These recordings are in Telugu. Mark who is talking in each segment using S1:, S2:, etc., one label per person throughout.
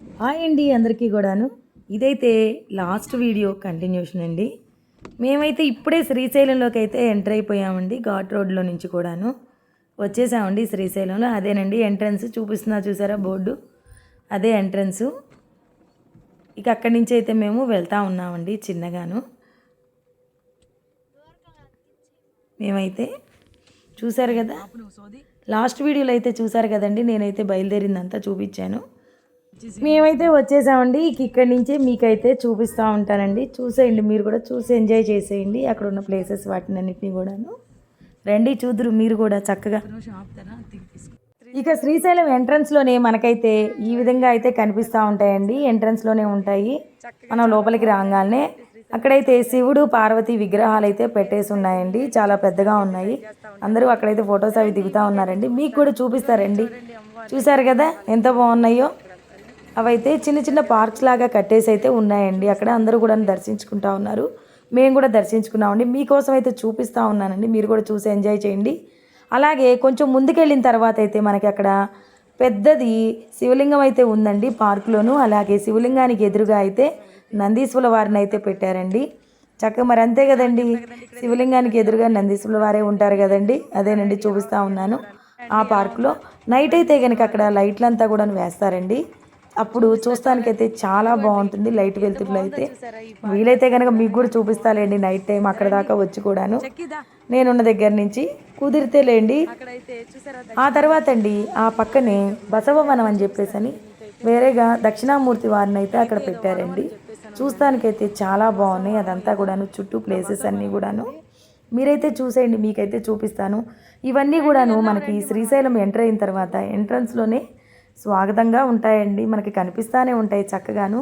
S1: హాయ్ అండి అందరికీ కూడాను. ఇదైతే లాస్ట్ వీడియో కంటిన్యూషన్ అండి. మేమైతే ఇప్పుడే శ్రీశైలంలోకి అయితే ఎంటర్ అయిపోయామండి ఘాట్ రోడ్లో నుంచి కూడాను. వచ్చేసామండి శ్రీశైలంలో. అదేనండి ఎంట్రన్స్ చూపిస్తున్నా చూసారా బోర్డు? అదే ఎంట్రన్స్. ఇక అక్కడి నుంచి అయితే మేము వెళ్తా ఉన్నామండి చిన్నగాను. మేమైతే చూసారు కదా? లాస్ట్ వీడియోలో అయితే చూసారు కదండి నేనైతే బయలుదేరిందంతా చూపించాను. మేమైతే వచ్చేసామండి. ఇక ఇక్కడి నుంచే మీకైతే చూపిస్తూ ఉంటానండి. చూసేయండి మీరు కూడా చూసి ఎంజాయ్ చేసేయండి. అక్కడ ఉన్న ప్లేసెస్ వాటిని అన్నిటిని కూడాను. రండి చూదురు మీరు కూడా చక్కగా. ఇక శ్రీశైలం ఎంట్రన్స్లోనే మనకైతే ఈ విధంగా అయితే కనిపిస్తూ ఉంటాయండి. ఎంట్రన్స్లోనే ఉంటాయి. మనం లోపలికి రాగానే అక్కడైతే శివుడు పార్వతి విగ్రహాలు అయితే పెట్టేసి ఉన్నాయండి. చాలా పెద్దగా ఉన్నాయి. అందరూ అక్కడైతే ఫొటోస్ అవి దిగుతూ ఉన్నారండి. మీకు కూడా చూపిస్తారండి చూసారు కదా ఎంత బాగున్నాయో. అవైతే చిన్న చిన్న పార్క్స్ లాగా కట్టేసి అయితే ఉన్నాయండి. అక్కడ అందరూ కూడా దర్శించుకుంటా ఉన్నారు. మేము కూడా దర్శించుకున్నామండి మీకోసం అయితే చూపిస్తూ ఉన్నానండి. మీరు కూడా చూసి ఎంజాయ్ చేయండి. అలాగే కొంచెం ముందుకెళ్ళిన తర్వాత అయితే మనకి అక్కడ పెద్దది శివలింగం అయితే ఉందండి పార్కులోను. అలాగే శివలింగానికి ఎదురుగా అయితే నందీశ్వర వారిని అయితే పెట్టారండి. చక్కగా మరి అంతే కదండి. శివలింగానికి ఎదురుగా నందీశ్వర వారే ఉంటారు కదండి. అదేనండి చూపిస్తూ ఉన్నాను ఆ పార్కులో. నైట్ అయితే కనుక అక్కడ లైట్లంతా కూడా వేస్తారండి. అప్పుడు చూస్తానికైతే చాలా బాగుంటుంది లైట్ వెలుతురులో అయితే. వీలైతే కనుక మీకు కూడా చూపిస్తాలేండి నైట్ టైం అక్కడ దాకా వచ్చి కూడాను. నేనున్న దగ్గర నుంచి కుదిరితే లేండి. ఆ తర్వాత అండి ఆ పక్కనే బసవవనం అని చెప్పేసి అని వేరేగా దక్షిణామూర్తి వారిని అయితే అక్కడ పెట్టారండి. చూస్తానికైతే చాలా బాగున్నాయి అదంతా కూడాను చుట్టూ ప్లేసెస్ అన్నీ కూడాను. మీరైతే చూసేయండి మీకైతే చూపిస్తాను. ఇవన్నీ కూడాను మనకి శ్రీశైలం ఎంటర్ అయిన తర్వాత ఎంట్రన్స్లోనే స్వాగతంగా ఉంటాయండి. మనకి కనిపిస్తానే ఉంటాయి చక్కగాను.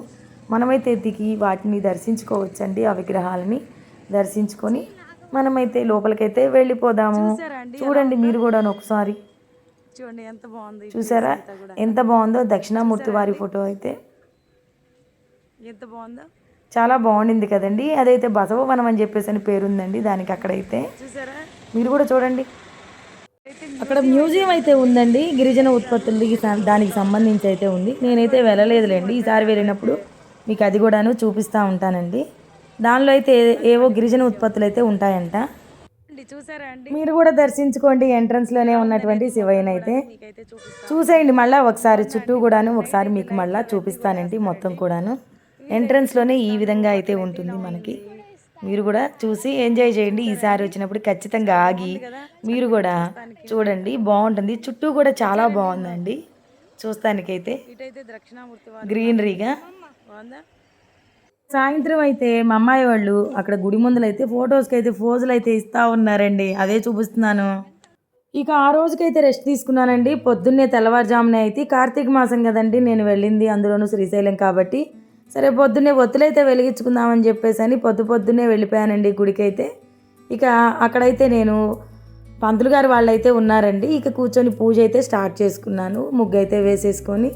S1: మనమైతే దిగి వాటిని దర్శించుకోవచ్చండి ఆ విగ్రహాలని. దర్శించుకొని మనమైతే లోపలికైతే వెళ్ళిపోదాము. చూడండి మీరు కూడా ఒకసారి.
S2: చూడండి ఎంత బాగుంది
S1: చూసారా? ఎంత బాగుందో దక్షిణామూర్తి వారి ఫోటో అయితే.
S2: ఎంత బాగుందో?
S1: చాలా బాగుండింది కదండి. అదైతే బసవవనం అని చెప్పేసి అని పేరుందండి దానికి అక్కడైతే
S2: చూసారా?
S1: మీరు కూడా చూడండి. అక్కడ మ్యూజియం అయితే ఉందండి. గిరిజన ఉత్పత్తులకి సం- దానికి సంబంధించి అయితే ఉంది. నేనైతే వెళ్ళలేదులేండి. ఈసారి వెళ్ళినప్పుడు మీకు అది కూడాను చూపిస్తూ ఉంటానండి. దానిలో అయితే ఏవో గిరిజన ఉత్పత్తులు అయితే ఉంటాయంట. మీరు కూడా దర్శించుకోండి ఎంట్రన్స్లోనే ఉన్నటువంటి శివయ్యని అయితే. చూసేయండి మళ్ళీ ఒకసారి చుట్టూ కూడాను ఒకసారి మీకు మళ్ళీ చూపిస్తానండి మొత్తం కూడాను. ఎంట్రన్స్లోనే ఈ విధంగా అయితే ఉంటుంది మనకి. మీరు కూడా చూసి ఎంజాయ్ చేయండి. ఈసారి వచ్చినప్పుడు ఖచ్చితంగా ఆగి మీరు కూడా చూడండి. బాగుంటుంది. చుట్టూ కూడా చాలా బాగుందండి. చూస్తానికైతే గ్రీనరీగా. సాయంత్రం అయితే మా అమ్మాయి వాళ్ళు అక్కడ గుడి ముందులు అయితే ఫొటోస్కి అయితే ఫోజులు అయితే ఇస్తూ ఉన్నారండి. అదే చూపిస్తున్నాను. ఇక ఆ రోజుకైతే రెస్ట్ తీసుకున్నానండి. పొద్దున్నే తెల్లవారుజామున అయితే కార్తీక మాసం కదండి. నేను వెళ్ళింది అందులోనూ శ్రీశైలం కాబట్టి. సరే పొద్దున్నే ఒత్తులైతే వెలిగించుకుందామని చెప్పేసి అని పొద్దు పొద్దున్నే వెళ్ళిపోయానండి గుడికైతే. ఇక అక్కడైతే నేను పంతులు గారు వాళ్ళైతే ఉన్నారండి. ఇక కూర్చొని పూజ అయితే స్టార్ట్ చేసుకున్నాను. ముగ్గు అయితే వేసేసుకొని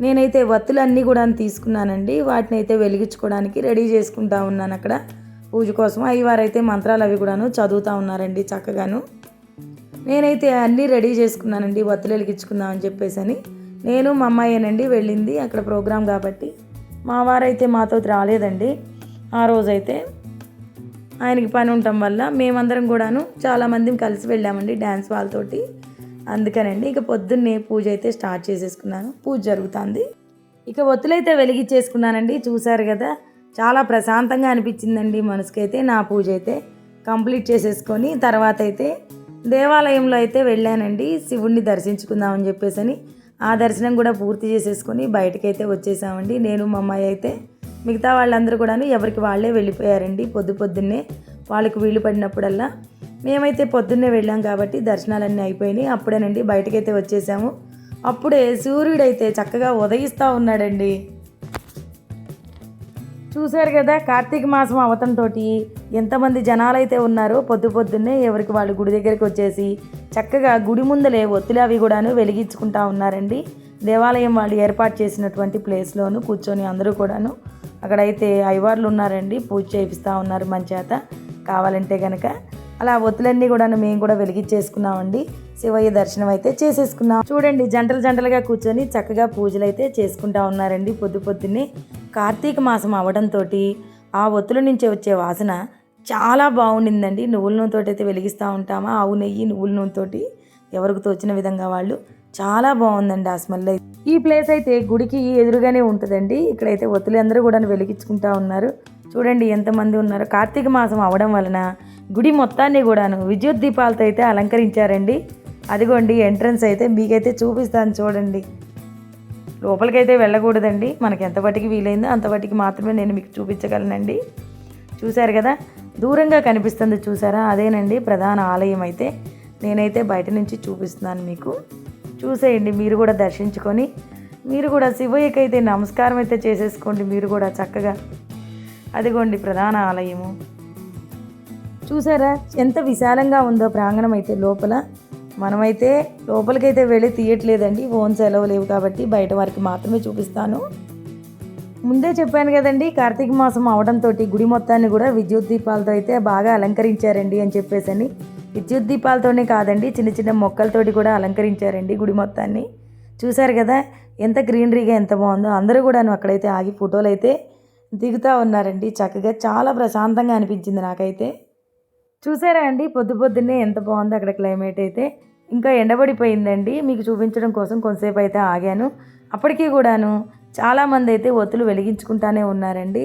S1: నేనైతే వత్తులన్నీ కూడా తీసుకున్నానండి. వాటిని అయితే వెలిగించుకోవడానికి రెడీ చేసుకుంటా ఉన్నాను అక్కడ. పూజ కోసం అయ్యవారైతే మంత్రాలు అవి కూడాను చదువుతూ ఉన్నారండి చక్కగాను. నేనైతే అన్నీ రెడీ చేసుకున్నానండి. వత్తులు వెలిగించుకుందామని చెప్పేసి అని నేను మా అమ్మాయేనండి వెళ్ళింది అక్కడ ప్రోగ్రాం కాబట్టి. మా వారైతే మాతో రాలేదండి. ఆ రోజైతే ఆయనకి పని ఉండటం వల్ల మేమందరం కూడాను చాలామంది కలిసి వెళ్ళామండి డ్యాన్స్ వాళ్ళతోటి అందుకనండి ఇక పొద్దున్నే పూజ అయితే స్టార్ట్ చేసేసుకున్నాను. పూజ జరుగుతుంది. ఇక ఒత్తులైతే వెలిగించేసుకున్నానండి చూశారు కదా చాలా ప్రశాంతంగా అనిపించిందండి మనసుకైతే నా పూజ అయితే. కంప్లీట్ చేసేసుకొని తర్వాత అయితే దేవాలయంలో అయితే వెళ్ళానండి. శివుణ్ణి దర్శించుకుందామని చెప్పేసి అని ఆ దర్శనం కూడా పూర్తి చేసేసుకొని బయటకైతే వచ్చేసామండి. నేను మా అమ్మాయి అయితే మిగతా వాళ్ళందరూ కూడాను ఎవరికి వాళ్ళే వెళ్ళిపోయారండి. పొద్దు పొద్దున్నే వాళ్ళకి వీలు పడినప్పుడల్లా మేమైతే పొద్దున్నే వెళ్ళాం కాబట్టి దర్శనాలన్నీ అయిపోయినాయి. అప్పుడేనండి బయటకైతే వచ్చేసాము. అప్పుడే సూర్యుడైతే చక్కగా ఉదయిస్తూ ఉన్నాడండి. చూశారు కదా కార్తీక మాసం అవతంతో ఎంతమంది జనాలైతే ఉన్నారో పొద్దు పొద్దున్నే ఎవరికి వాళ్ళు గుడి దగ్గరికి వచ్చేసి చక్కగా గుడి ముందలే ఒత్తులు అవి కూడాను వెలిగించుకుంటా ఉన్నారండి. దేవాలయం వాళ్ళు ఏర్పాటు చేసినటువంటి ప్లేస్లోను కూర్చొని అందరూ కూడాను అక్కడైతే అయ్యవార్లు ఉన్నారండి పూజ చేయిస్తూ ఉన్నారు మన చేత. కావాలంటే కనుక అలా ఒత్తులన్నీ కూడా మేము కూడా వెలిగించేసుకున్నామండి. శివయ్య దర్శనం అయితే చేసేసుకున్నాం. చూడండి జంటలు జంటలుగా కూర్చొని చక్కగా పూజలు అయితే చేసుకుంటా ఉన్నారండి పొద్దు పొద్దున్నే. కార్తీక మాసం అవడంతో ఆ ఒత్తుల నుంచి వచ్చే వాసన చాలా బాగుండిందండి. నువ్వుల నూనెతో అయితే వెలిగిస్తూ ఉంటామా? ఆవు నెయ్యి నువ్వుల నూనెతోటి ఎవరికి తోచిన విధంగా వాళ్ళు. చాలా బాగుందండి ఆ స్మెల్ అయితే. ఈ ప్లేస్ అయితే గుడికి ఎదురుగానే ఉంటుందండి. ఇక్కడైతే ఒత్తులు అందరూ కూడా వెలిగించుకుంటా ఉన్నారు. చూడండి ఎంతమంది ఉన్నారు. కార్తీక మాసం అవడం వలన గుడి మొత్తాన్ని కూడాను విద్యుత్ దీపాలతో అయితే అలంకరించారండి. అదిగోండి ఎంట్రన్స్ అయితే మీకైతే చూపిస్తాను చూడండి. లోపలికైతే వెళ్ళకూడదండి. మనకి ఎంత వీలైందో అంత వాటికి మాత్రమే నేను మీకు చూపించగలనండి. చూశారు కదా? దూరంగా కనిపిస్తుంది చూసారా? అదేనండి ప్రధాన ఆలయం అయితే. నేనైతే బయట నుంచి చూపిస్తున్నాను మీకు. చూసేయండి మీరు కూడా దర్శించుకొని. మీరు కూడా శివయ్యకైతే నమస్కారం అయితే చేసేసుకోండి మీరు కూడా చక్కగా. అదిగోండి ప్రధాన ఆలయము. చూసారా? ఎంత విశాలంగా ఉందో ప్రాంగణం అయితే లోపల. మనమైతే లోపలికైతే వెళ్ళి తీయట్లేదండి. ఫోన్ సెలవు లేవు కాబట్టి బయట వారికి మాత్రమే చూపిస్తాను. ముందే చెప్పాను కదండి కార్తీక మాసం అవడంతో గుడి మొత్తాన్ని కూడా విద్యుత్ దీపాలతో అయితే బాగా అలంకరించారండి అని చెప్పేసి అని విద్యుత్ దీపాలతోనే కాదండి చిన్న చిన్న మొక్కలతోటి కూడా అలంకరించారండి గుడి మొత్తాన్ని. చూశారు కదా ఎంత గ్రీనరీగా ఎంత బాగుందో. అందరూ కూడా అక్కడైతే ఆగి ఫోటోలు అయితే దిగుతూ ఉన్నారండి. చక్కగా చాలా ప్రశాంతంగా అనిపించింది నాకైతే. చూసారా అండి? పొద్దు పొద్దున్నే ఎంత బాగుందో అక్కడ క్లైమేట్ అయితే. ఇంకా ఎండబడిపోయిందండి. మీకు చూపించడం కోసం కొంతసేపు అయితే ఆగాను. అప్పటికీ కూడాను చాలామంది అయితే ఒత్తులు వెలిగించుకుంటానే ఉన్నారండి.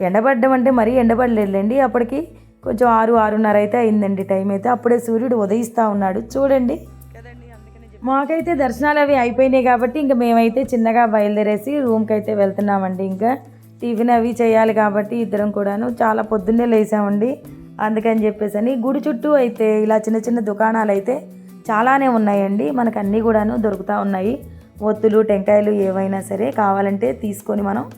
S1: ఎండబడ్డం అంటే మరీ ఎండబడలేదులేండి. అప్పటికి కొంచెం ఆరు ఆరున్నర అయితే అయిందండి టైం అయితే. అప్పుడే సూర్యుడు ఉదయిస్తూ ఉన్నాడు. చూడండి. మాకైతే దర్శనాలు అవి అయిపోయినాయి కాబట్టి ఇంకా మేమైతే చిన్నగా బయలుదేరేసి రూమ్కి అయితే వెళ్తున్నామండి. ఇంకా టిఫిన్ అవి చేయాలి కాబట్టి ఇద్దరం కూడాను. చాలా పొద్దున్నే లేసామండి అందుకని చెప్పేసి అని గుడి చుట్టూ అయితే ఇలా చిన్న చిన్న దుకాణాలు అయితే చాలానే ఉన్నాయండి. మనకు అన్నీ కూడాను దొరుకుతూ ఉన్నాయి. ఒత్తులు టెంకాయలు ఏవైనా సరే కావాలంటే తీసుకొని మనం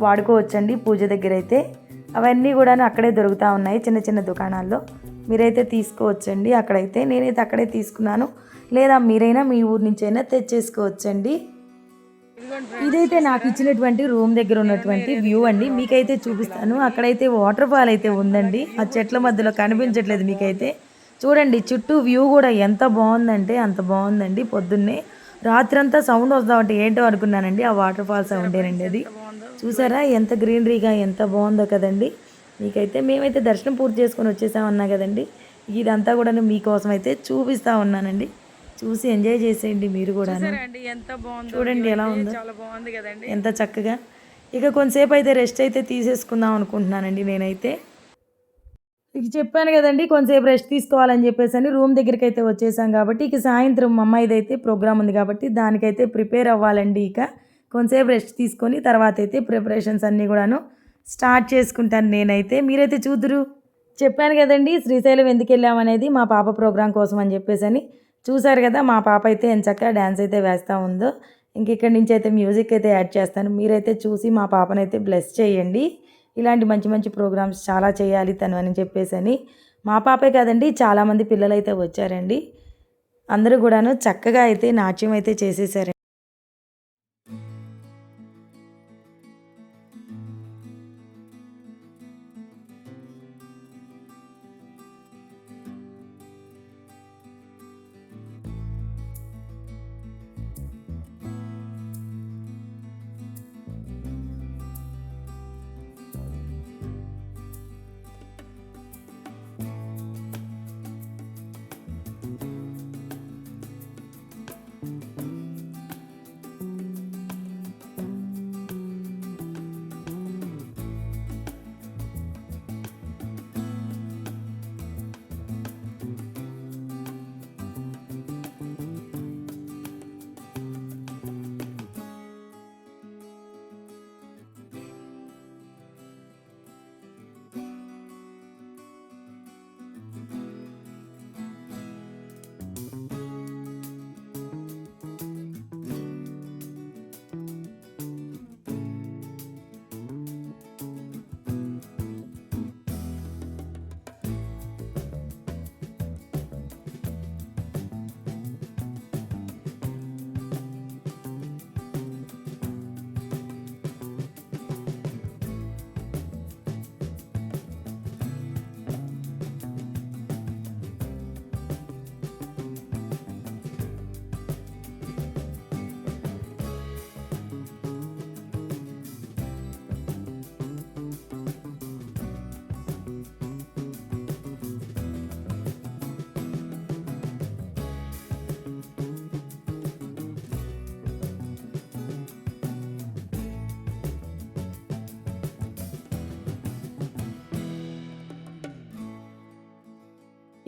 S1: వాడుకోవచ్చండి పూజ దగ్గర అయితే అవన్నీ కూడా అక్కడే దొరుకుతూ ఉన్నాయి చిన్న చిన్న దుకాణాల్లో. మీరైతే తీసుకోవచ్చండి. అక్కడైతే నేనైతే అక్కడే తీసుకున్నాను. లేదా మీరైనా మీ ఊరి నుంచైనా తెచ్చేసుకోవచ్చండి. ఇదైతే నాకు ఇచ్చినటువంటి రూమ్ దగ్గర ఉన్నటువంటి వ్యూ అండి. మీకైతే చూపిస్తాను. అక్కడైతే వాటర్ ఫాల్ అయితే ఉందండి. ఆ చెట్ల మధ్యలో కనిపించట్లేదు మీకైతే. చూడండి చుట్టూ వ్యూ కూడా ఎంత బాగుందంటే అంత బాగుందండి పొద్దున్నే. రాత్రంతా సౌండ్ వస్తామంటే ఏంటో అనుకున్నానండి ఆ వాటర్ ఫాల్ సౌండేనండి అది. చూసారా ఎంత గ్రీనరీగా ఎంత బాగుందో కదండి. మీకైతే మేమైతే దర్శనం పూర్తి చేసుకొని వచ్చేసామన్నా కదండి. ఇదంతా కూడా మీకోసం అయితే చూపిస్తా ఉన్నానండి. చూసి ఎంజాయ్ చేసేయండి మీరు కూడా చూడండి ఎలా ఉందో.
S2: చాలా బాగుంది కదండి.
S1: ఎంత చక్కగా. ఇక కొంతసేపు అయితే రెస్ట్ అయితే తీసేసుకుందాం అనుకుంటున్నానండి నేనైతే. ఇక చెప్పాను కదండి కొంతసేపు రెస్ట్ తీసుకోవాలని చెప్పేసి అని రూమ్ దగ్గరికి అయితే వచ్చేసాం కాబట్టి ఇక సాయంత్రం మా అమ్మాయిది అయితే ప్రోగ్రామ్ ఉంది కాబట్టి దానికైతే ప్రిపేర్ అవ్వాలండి ఇక. కొంతసేపు రెస్ట్ తీసుకొని తర్వాత అయితే ప్రిపరేషన్స్ అన్నీ కూడాను స్టార్ట్ చేసుకుంటాను నేనైతే. మీరైతే చూదురు చెప్పాను కదండి శ్రీశైలం ఎందుకు వెళ్ళామనేది మా పాప ప్రోగ్రాం కోసం అని చెప్పేసి అని. చూసారు కదా మా పాప అయితే ఎంచక్క డ్యాన్స్ అయితే వేస్తూ ఉందో. ఇంక ఇక్కడి నుంచి అయితే మ్యూజిక్ అయితే యాడ్ చేస్తాను. మీరైతే చూసి మా పాపనైతే బ్లెస్ చేయండి. ఇలాంటి మంచి మంచి ప్రోగ్రామ్స్ చాలా చేయాలి తను అని చెప్పేసి అని మా పాపే కాదండి చాలామంది పిల్లలు అయితే వచ్చారండి. అందరూ కూడాను చక్కగా అయితే నాట్యం అయితే చేసేసారు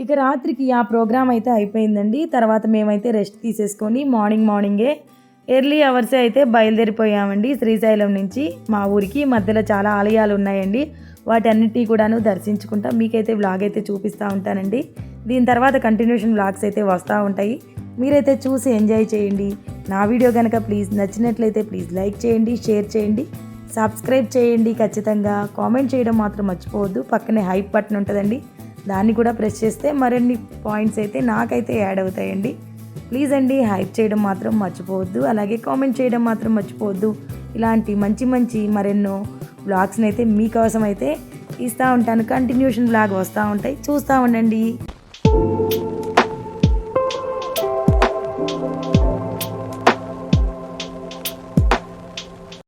S1: ఇక రాత్రికి ఆ ప్రోగ్రామ్ అయితే అయిపోయిందండి. తర్వాత మేమైతే రెస్ట్ తీసేసుకొని మార్నింగ్ మార్నింగే ఎర్లీ అవర్సే అయితే బయలుదేరిపోయామండి శ్రీశైలం నుంచి. మా ఊరికి మధ్యలో చాలా ఆలయాలు ఉన్నాయండి. వాటన్నిటి కూడాను దర్శించుకుంటా. మీకైతే వ్లాగ్ అయితే చూపిస్తూ ఉంటానండి. దీని తర్వాత కంటిన్యూషన్ వ్లాగ్స్ అయితే వస్తూ ఉంటాయి. మీరైతే చూసి ఎంజాయ్ చేయండి. నా వీడియో కనుక ప్లీజ్ నచ్చినట్లయితే ప్లీజ్ లైక్ చేయండి షేర్ చేయండి సబ్స్క్రైబ్ చేయండి. ఖచ్చితంగా కామెంట్ చేయడం మాత్రం మర్చిపోవద్దు. పక్కనే హైప్ బటన్ ఉంటుందండి. దాన్ని కూడా ప్రెస్ చేస్తే మరిన్ని పాయింట్స్ అయితే నాకైతే యాడ్ అవుతాయండి. ప్లీజ్ అండి హైప్ చేయడం మాత్రం మర్చిపోవద్దు. అలాగే కామెంట్ చేయడం మాత్రం మర్చిపోవద్దు. ఇలాంటి మంచి మంచి మరెన్నో బ్లాగ్స్ని అయితే మీకోసం అయితే ఇస్తూ ఉంటాను. కంటిన్యూషన్ బ్లాగ్ వస్తూ ఉంటాయి. చూస్తూ ఉండండి.